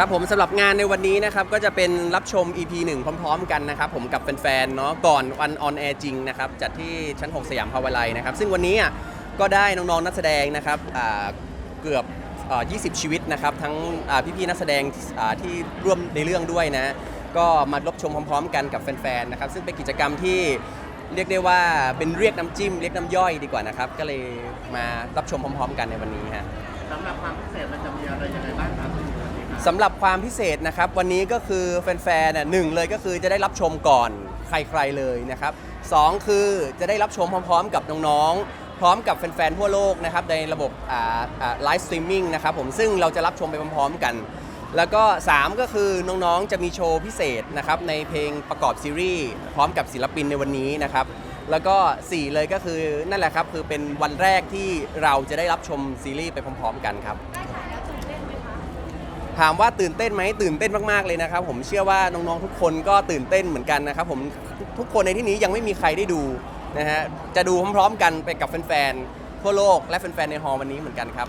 ครับผมสำหรับงานในวันนี้นะครับก็จะเป็นรับชม EP 1 พร้อม ๆ กันนะครับผมกับแฟนๆเนาะก่อนวันออนแอร์จริงนะครับจัดที่ชั้น 6 สยามพาวาไลนะครับซึ่งวันนี้อะก็ได้น้องๆนักแสดงนะครับอ่าเกือบอ่อ20 ชีวิตนะครับทั้งอ่าพี่ๆนักแสดงอ่าที่ร่วมในเรื่องด้วยนะ ก็มารับชมพร้อม ๆ กันกับแฟนๆนะครับซึ่งเป็นกิจกรรมที่เรียกได้ว่าเป็นเรียกน้ำจิ้มเรียกน้ำย่อยดีกว่านะครับก็เลยมารับชมพร้อม ๆ กันในวันนี้ฮะ สำหรับความพิเศษมันจะมีอะไรยังไงบ้างครับ สำหรับความพิเศษนะครับ วันนี้ก็คือแฟนๆน่ะหนึ่งเลยก็คือจะได้รับชมก่อนใครๆเลยนะครับสองคือจะได้รับชมพร้อมๆ กับน้องๆ พร้อมกับแฟนๆทั่วโลกนะครับในระบบไลฟ์สตรีมมิ่งนะครับผมซึ่งเราจะรับชมไปพร้อมๆกัน แล้วก็ 3 ก็คือน้องๆจะมีโชว์พิเศษนะครับในเพลงประกอบซีรีส์พร้อมกับศิลปินในวันนี้นะครับแล้วก็ 4 เลยก็คือนั่นแหละครับ คือเป็นวันแรกที่เราจะได้รับชมซีรีส์ไปพร้อม ๆ กันครับ ถามว่าตื่นเต้นไหมตื่นเต้นมากๆเลยนะครับ ผมเชื่อว่าน้องๆทุกคนก็ตื่นเต้นเหมือนกันนะครับผมทุกคนในที่นี้ยังไม่มีใครได้ดูนะฮะจะดูพร้อมๆกันไปกับแฟนๆทั่วโลกและแฟนๆในฮอลล์วันนี้เหมือนกันครับ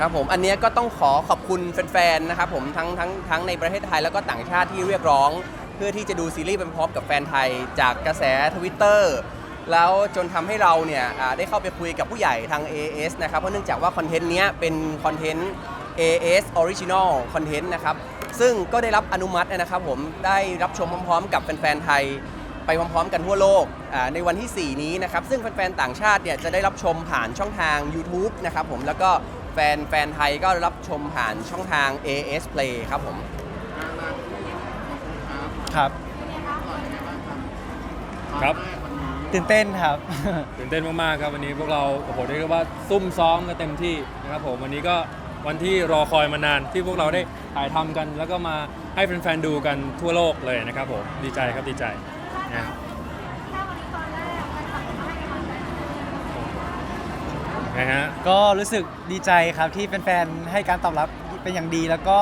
ครับผมอันเนี้ยก็ต้องขอขอบคุณแฟนๆนะครับผมทั้งทั้งทั้งในประเทศไทยแล้วก็ต่างชาติที่เรียกร้อง เพื่อที่จะดูซีรีส์ไปพร้อมกับแฟนไทย จากกระแสทวิตเตอร์ แล้วจนทำให้เราเนี่ยอ่าได้เข้าไปคุยกับผู้ใหญ่ทาง AS นะครับเพราะเนื่องจากว่าคอนเทนต์เนี้ยเป็นคอนเทนต์ AS Original Content นะครับซึ่งก็ได้รับอนุมัตินะครับผมได้รับชมพร้อมๆ กับแฟนๆไทยไปพร้อมๆ กันทั่วโลกอ่าในวันที่ 4 นี้นะครับ ซึ่งแฟนๆ ต่างชาติเนี่ยจะได้รับชมผ่านช่องทาง YouTube นะครับผมแล้วก็แฟนแฟนไทยก็รับชมผ่านช่องทาง AS Play ครับผมครับ ครับ ตื่นเต้นครับ ตื่นเต้นมากๆครับวันนี้พวกเราโอ้โหเรียกได้ว่าซุ่มซ้อมกันเต็มที่นะครับผมวันนี้ก็วันที่รอคอยมานานที่พวกเราได้ถ่ายทำกัน แล้วก็มาให้แฟนๆดูกันทั่วโลกเลยนะครับผมดีใจครับดีใจนะครับนะฮะ ก็รู้สึกดีใจครับที่แฟนๆให้การตอบรับเป็นอย่างดี แล้วก็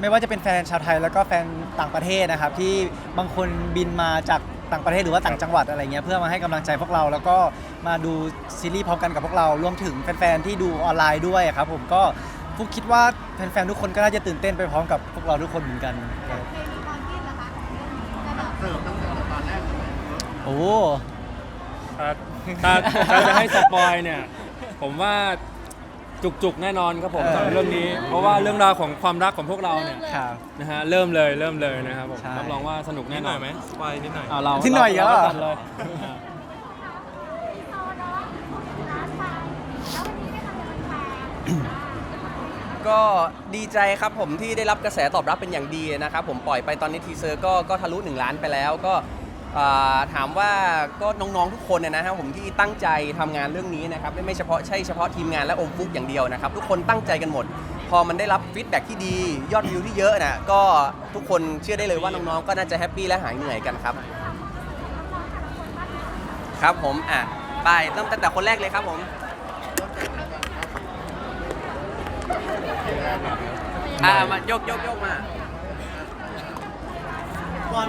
ไม่ว่าจะเป็นแฟนชาวไทย แล้วก็แฟนต่างประเทศนะครับ ที่บางคนบินมาจาก ต่างประเทศหรือว่าต่างจังหวัดอะไรเงี้ยเพื่อมาให้กำลังใจพวกเราแล้วก็มาดูซีรีส์พร้อมกันกับพวกเรารวมถึงแฟนๆที่ดูออนไลน์ด้วยครับผมก็ฟุกคิดว่าแฟนๆทุกคนก็น่าจะตื่นเต้นไปพร้อมกับพวกเราทุกคนเหมือนกันครับเสิร์ฟตั้งแต่ตอนแรกเลยโอ้ ถ้าถ้าถ้าจะให้สปอยเนี่ย ผมว่า จุกๆแน่นอนครับผมสำหรับเรื่องนี้ เพราะว่าเรื่องราวของความรักของพวกเราเนี่ยครับ นะฮะเริ่มเลยเริ่มเลยนะครับผมใช่ รับรองว่าสนุกแน่นอนไหมสปอยนิดหน่อยเรานิดหน่อยเหรอาก็จัดเลยอ่าก็ดีใจครับผมที่ได้รับกระแสตอบรับเป็นอย่างดีนะครับผมปล่อยไปตอนนี้ทีเซอร์ก็ก็ทะลุ 1 ล้านไปแล้ว ก็อ่า ถามว่าก็น้องๆทุกคนเนี่ยนะครับผมที่ตั้งใจทำงานเรื่องนี้นะครับไม่เฉพาะใช่เฉพาะทีมงานและอมฟุกอย่างเดียวนะครับทุกคนตั้งใจกันหมด พอมันได้รับฟีดแบ็กที่ดี ยอดวิวที่เยอะนะก็ทุกคนเชื่อได้เลยว่าน้องๆก็น่าจะแฮปปี้และหายเหนื่อยกันครับ ครับผมอะไปตั้งแต่คนแรกเลยครับผมอ่ามายกโยกโยกมา สวัส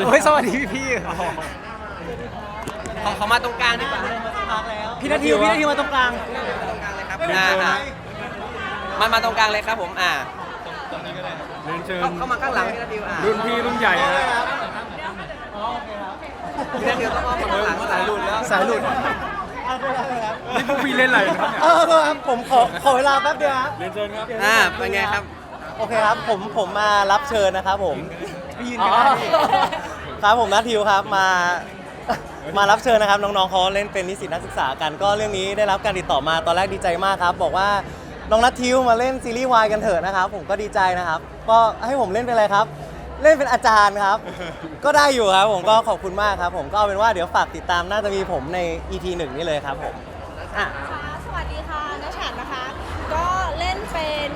ดีเฮ้ยสวัสดีพี่ๆเขาเขามาตรงกลางดีกว่าพี่นาทีพี่นาทีมาตรงกลางตรงกลางเลยครับอ่าอ่ามามาตรงกลางเลยครับผมอ่าเรียนเชิญเข้าเข้ามาข้างหลังพี่นาทิวอ่ารุ่นพี่รุ่นใหญ่นะพี่นาทิวต้องอ้อมมาข้างหลังสายหลุดแล้วสายหลุดนี่พวกพี่เล่นอะไรนะครับเออครับผมขอขอเวลาแป๊บเดียวครับเรียนเชิญครับอ่าเป็นไงครับ โอเคครับผมผมมารับเชิญนะครับผม พี่ยืนอ๋กัอนได้พี่ ครับผมนัททิวครับมามารับเชิญนะครับน้องๆเขาเล่นเป็นนิสิตนักศึกษากันก็เรื่องนี้ได้รับการติดต่อมาตอนแรกดีใจมากครับ บอกว่าน้องนัททิวมาเล่นซีรีส์วายกันเถอะนะครับ ผมก็ดีใจนะครับ ก็ให้ผมเล่นเป็นอะไรครับ เล่นเป็นอาจารย์ครับ ก็ได้อยู่ครับผมก็ขอบคุณมากครับ ผมก็เอาเป็นว่าเดี๋ยวฝากติดตามน่าจะมีผมใน EP หนึ่งนี่เลยครับผมอะ ค่ะสวัสดีค่ะนชัดนะคะ ก็เล่นเป็น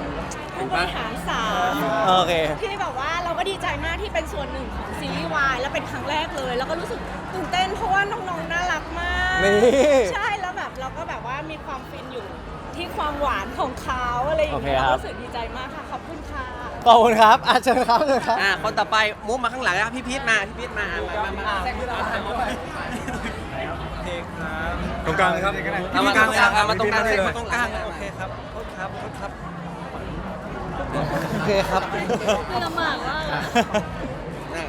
ผู้บริหารสาวโอเค ที่แบบว่าเราก็ ดีใจมากที่เป็นส่วนหนึ่งของซีรีส์วายแล้วเป็นครั้งแรกเลย แล้วก็รู้สึกตื่นเต้นเพราะว่าน้องๆน่ารักมากนี่ ใช่แล้วแบบเราก็แบบว่ามีความฟินอยู่ที่ความหวานของเขาอะไรอย่างโอเคเงี้ยครับ รู้สึกดีใจมากค่ะขอบคุณค่ะขอบคุณครับอาเชิญครับเชิญครับ อ่าคนต่อไปมุฟมาข้างหลังนะครับพี่พีทมาพี่พีทมามามามาแทรกขึ้นมาเคครับตรงกลางเลยครับเอามาตรงกลางเอามาตรงกลางเลยตรงกลางโอเคครับโทษครับโทษครับ โอเคครับลำบากมากอะ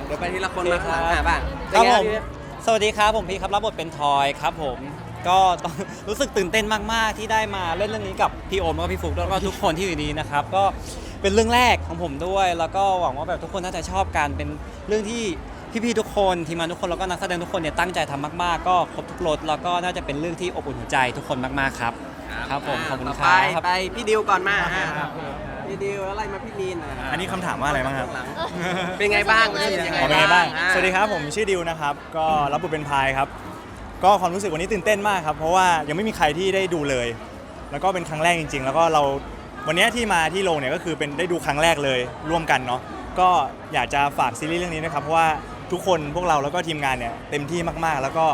เดี๋ยวไปทีละคนมาข้างหลังอะบ้างครับเป็นไงผมพี่สวัสดีครับผมพีครับรับบทเป็นทอยครับผม ก็ต้อง รู้สึกตื่นเต้นมาก ๆ ที่ได้มาเล่นเรื่องนี้กับพี่โอมแล้วก็พี่ฟุกแล้วก็ทุกคนที่อยู่นี้นะครับ ก็เป็นเรื่องแรกของผมด้วย แล้วก็หวังว่าแบบทุกคนน่าจะชอบกันเป็นเรื่องที่พี่ๆทุกคนทีมงานทุกคนแล้วก็นักแสดงทุกคนเนี่ยตั้งใจทำมากๆ ก็ครบทุกรสแล้วก็น่าจะเป็นเรื่องที่อบอุ่นหัวใจทุกคนมากๆครับ ครับผมขอบคุณต่คไปรับไปพี่ดิวก่อนมาอะ พี่ดิวแล้วไล่มาพี่มีนอะอันนี้คำถามว่าอะไรบ้างครับข้หลังเป็นไงบ้างรู้สึกยังไงอ๋อเป็นไงบ้าง อะสวัสดีครับ ผมชื่อดิวนะครับ ก็รับบทเป็นพายครับ ก็ความรู้สึกวันนี้ตื่นเต้นมากครับ เพราะว่ายังไม่มีใครที่ได้ดูเลย แล้วก็เป็นครั้งแรกจริง ๆ แล้วก็เราวันนี้ที่มาที่โรงเนี่ยก็คือเป็นได้ดูครั้งแรกเลยร่วมกันเนาะ ก็อยากจะฝากซีรีส์เรื่องนี้นะครับ เพราะว่าทุกคนพวกเราแล้วก็ทีมงานเนี่ยเต็มที่มากๆ แล้วก็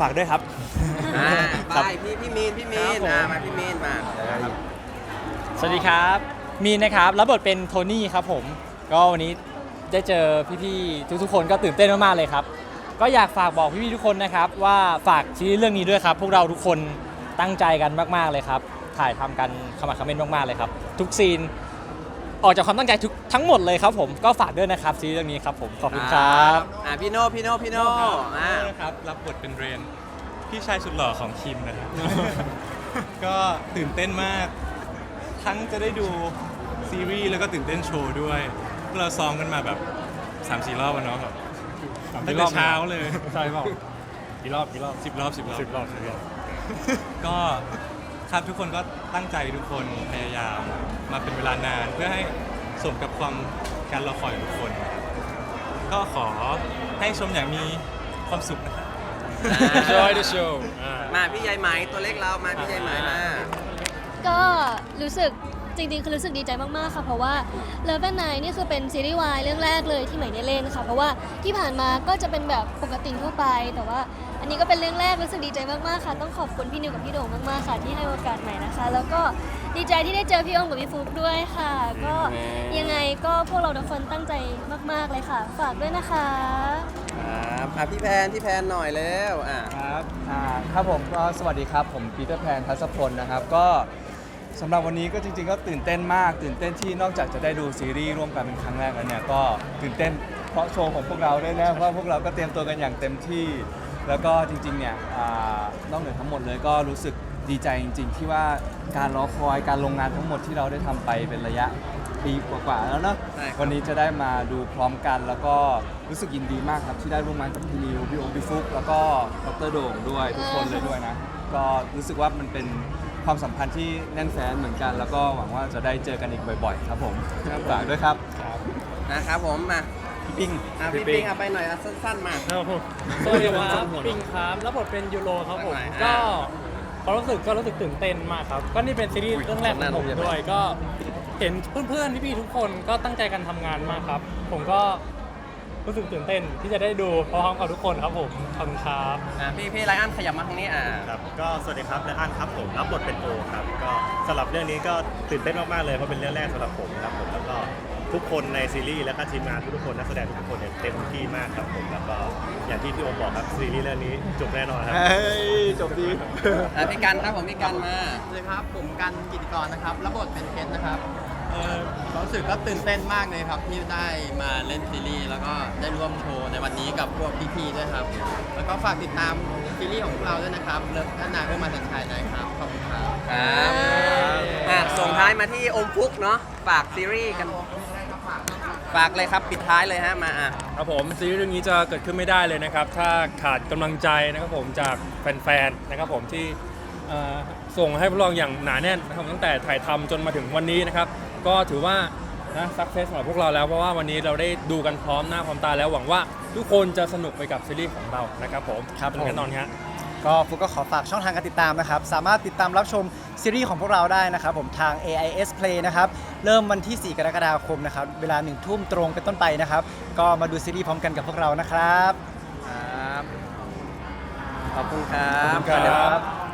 ฝากด้วยครับ อ่าครัไปบพี่พี่มีนพี่มีนครับผมอะมาพี่มีนมา สวัสดีครับ มีนนะครับ รับบทเป็นโทนี่ครับผม ก็วันนี้ได้เจอพี่ๆทุกๆคนก็ตื่นเต้นมากๆเลยครับ ก็อยากฝากบอกพี่ๆทุกคนนะครับว่าฝากซีรีส์เรื่องนี้ด้วยครับ พวกเราทุกคนตั้งใจกันมากๆเลยครับ ถ่ายทำกันขมักเขม้นมากๆเลยครับ ทุกซีน ออกจากความตั้งใจทุกทั้งหมดเลยครับผมก็ฝากด้วยนะครับซีรีส์เรื่องนี้ครับผมขอบคุณครับ อ่าพี่โน่พี่โน่พี่โน่อ่าครับรับบทเป็นเรน พี่ชายสุดหล่อของคิมนะครับ ก็ตื่นเต้นมาก ทั้งจะได้ดูซีรีส์แล้วก็ตื่นเต้นโชว์ด้วยพวกเราซ้อมกันมาแบบ3ามสี่รอบอะเนาะแบบตั้งแต่เช้าเลยใช่เปล่ากี่รอบกี่รอบสิบรอบสิบรอบสิบรอบสิบรอบก็ครับทุกคนก็ตั้งใจทุกคนพยายามมาเป็นเวลานาน เพื่อให้สมกับความการรอคอยของทุกคนนะครับก็ขอให้ชมอย่างมีความสุขนะครับ Enjoy the show อ่า มาพี่ใหญ่ไหมตัวเล็กเรามาพี่ใหญ่ไหมมาก็ รู้สึกจริงๆ คือรู้สึกดีใจมากๆ ค่ะ เพราะว่า Love and Night นี่คือเป็นซีรีส์วายเรื่องแรกเลยที่ใหม่ได้เล่นค่ะ เพราะว่าที่ผ่านมาก็จะเป็นแบบปกติทั่วไป แต่ว่าอันนี้ก็เป็นเรื่องแรกรู้สึกดีใจมากๆ ค่ะ ต้องขอบคุณพี่นิวกับพี่โด่งมากๆ ค่ะ ที่ให้โอกาสใหม่นะคะ แล้วก็ดีใจที่ได้เจอพี่โอมกับพี่ฟุกด้วยค่ะ ก็ยังไงก็พวกเราทุกคนตั้งใจมาก ๆ เลยค่ะ ฝากด้วยนะคะ ครับอะพี่แพนพี่แพนหน่อยเร็วอะ ครับ อ่า ครับผมก็สวัสดีครับ ผมปีเตอร์แพนทัศพลนะครับ ก็ สำหรับวันนี้ก็จริงๆก็ตื่นเต้นมาก ตื่นเต้นที่นอกจากจะได้ดูซีรีส์ร่วมกันเป็นครั้งแรกแล้วเนี่ยก็ตื่นเต้นเพราะโชว์ของพวกเราด้วยนะเพราะพวกเราก็เตรียมตัวกันอย่างเต็มที่ แล้วก็จริงๆเนี่ยอ่านอกเหนือทั้งหมดเลยก็รู้สึกดีใจจริง ๆ ที่ว่าการรอคอยการลงงานทั้งหมดที่เราได้ทำไปเป็นระยะปีกว่าๆแล้วเนาะใช่ครับ วันนี้จะได้มาดูพร้อมกัน แล้วก็รู้สึกยินดีมากครับที่ได้ร่วมงานกับพี่นิวพี่โอมพี่ฟุกแล้วก็ดรโด่งด้วยทุกคนเลยด้วยนะ ก็รู้สึกว่ามันเป็น ความสัมพันธ์ที่แน่นแฟ้นเหมือนกัน แล้วก็หวังว่าจะได้เจอกันอีกบ่อย ๆ ครับผมฝากด้วยครับนะครับผมมาพี่ปิ้ง อะพี่ปิงเอาไปหน่อยอะสั้นๆมาสวัสดีครับปิงครับรับบทเป็นยูโรครับผม อ่าก็ความรู้สึกก็รู้สึกตื่นเต้นมากครับ ก็นี่เป็นซีรีส์เรื่องแรกของผมด้วย ก็เห็นเพื่อนๆพี่ๆทุกคนก็ตั้งใจกันทำงานมากครับ ผมก็ รู้สึกตื่นเต้นที่จะได้ดูพร้อมกับทุกคนครับผมขอบคุณครับอะพี่พี่ไลอ้อนขยับมาทางนี้อะครับก็สวัสดีครับและอันครับผมรับบทเป็นโอครับก็สำหรับเรื่องนี้ก็ตื่นเต้นมากๆเลยเพราะเป็นเรื่องแรกสำหรับผมครับผมแล้วก็ทุกคนในซีรีส์และก็ทีมงานทุกๆคนนักแสดงทุกคนเนี่ยเต็มที่มากครับผมแล้วก็อย่างที่พี่โอมบอกครับซีรีส์เรื่องนี้จบแน่นอนครับ เฮ้ยจบดี อะพี่กันครับผมพี่กันมา สวัสดีครับ ผมกันกิติกรนะครับ รับบทเป็นเคนนะครับ เออความรู้สึกก็ตื่นเต้นมากเลยครับที่ได้มาเล่นซีรีส์แล้วก็ได้ร่วมโชว์ในวันนี้กับพวกพี่ๆด้วยครับ แล้วก็ฝากติดตามซีรีส์ของพวกเราด้วยนะครับเลิฟนาเพื่อมาสัญชัยนะครับขอบคุณครับ ครับอะส่งท้ายมาที่อมฟุกเนาะฝากซีรีส์กัน ฝากเลยครับปิดท้ายเลยฮะมาอะ ครับผมซีรีส์เรื่องนี้จะเกิดขึ้นไม่ได้เลยนะครับ ถ้าขาดกำลังใจนะครับผมจากแฟนๆนะครับผมที่เอ่อส่งให้พวกเราอย่างหนาแน่นนะครับตั้งแต่ถ่ายทำจนมาถึงวันนี้นะครับ ก็ถือว่านะสักเซสสำหรับพวกเราแล้ว เพราะว่าวันนี้เราได้ดูกันพร้อมหน้าพร้อมตาแล้วหวังว่าทุกคนจะสนุกไปกับซีรีส์ของเรานะครับผมครับเป็นแน่นอนครับ ก็ฟุกก็ขอฝากช่องทางการติดตามนะครับ สามารถติดตามรับชมซีรีส์ของพวกเราได้นะครับ ผมทาง AIS Play นะครับ เริ่มวันที่ 4 กรกฎาคมนะครับ เวลา1ทุ่มตรงเป็นต้นไปนะครับ ก็มาดูซีรีส์พร้อมกันกับพวกเรานะครับ ครับ ขอบคุณครับ ขอบคุณครับ